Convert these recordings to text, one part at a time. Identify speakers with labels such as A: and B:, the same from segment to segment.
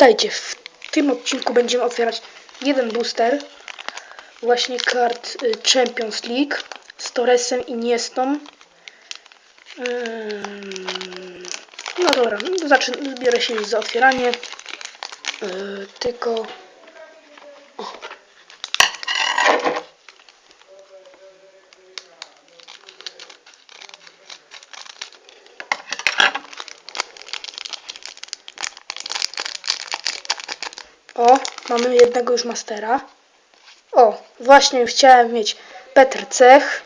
A: Witajcie, w tym odcinku będziemy otwierać jeden booster właśnie kart y, Champions League z Torresem i Niestą. No dobra, no zacznę, zbiorę się za otwieranie. Yy, tylko... O. O, mamy jednego już mastera. O, właśnie chciałem mieć Petr Cech,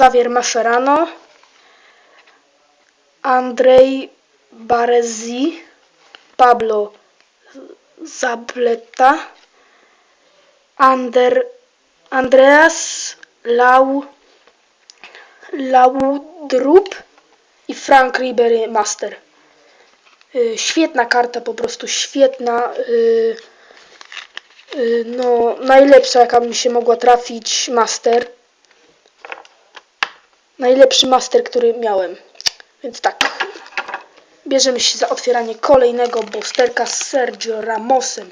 A: Javier Mascherano, Andrzej Barezi, Pablo Zabletta, Ander, Andreas Lau, Laudrup i Frank Ribery Master. Y, Świetna karta, po prostu świetna. y, y, No, najlepsza jaka mi się mogła trafić master. Najlepszy master, który miałem. Więc tak. Bierzemy się za otwieranie kolejnego boosterka z Sergio Ramosem.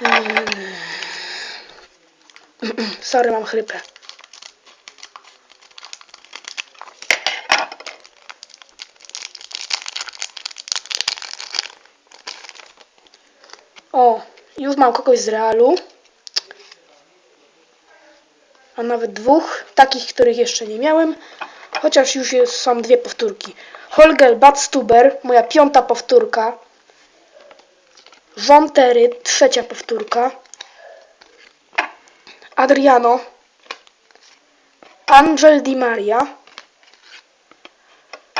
A: Yy. Sorry, mam chrypę. O, już mam kogoś z Realu. A nawet dwóch, takich, których jeszcze nie miałem. Chociaż już jest, są dwie powtórki. Holger Badstuber, moja piąta powtórka. John Terry, trzecia powtórka. Adriano. Angel Di Maria.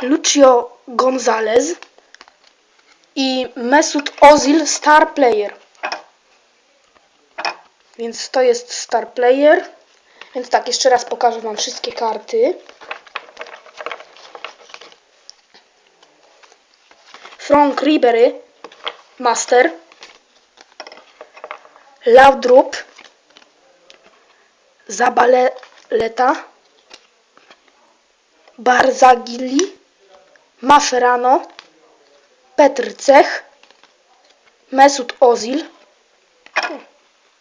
A: Lucio Gonzalez i Mesut Ozil Star Player. Więc to jest Star Player. Więc tak, jeszcze raz pokażę Wam wszystkie karty. Frank Ribery Master. Laudrup Zabaleta Barzagili Mascherano Petr Cech, Mesut Ozil.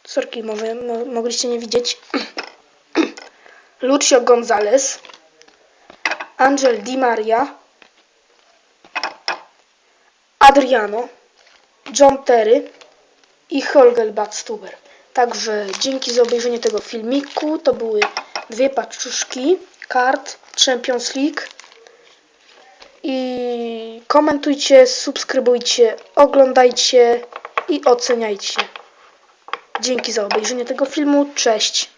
A: Sorki, mo, mogliście nie widzieć. Lucio Gonzalez, Angel Di Maria, Adriano, John Terry i Holger Badstuber. Także dzięki za obejrzenie tego filmiku. To były dwie paczuszki kart Champions League. I komentujcie, subskrybujcie, oglądajcie i oceniajcie. Dzięki za obejrzenie tego filmu. Cześć!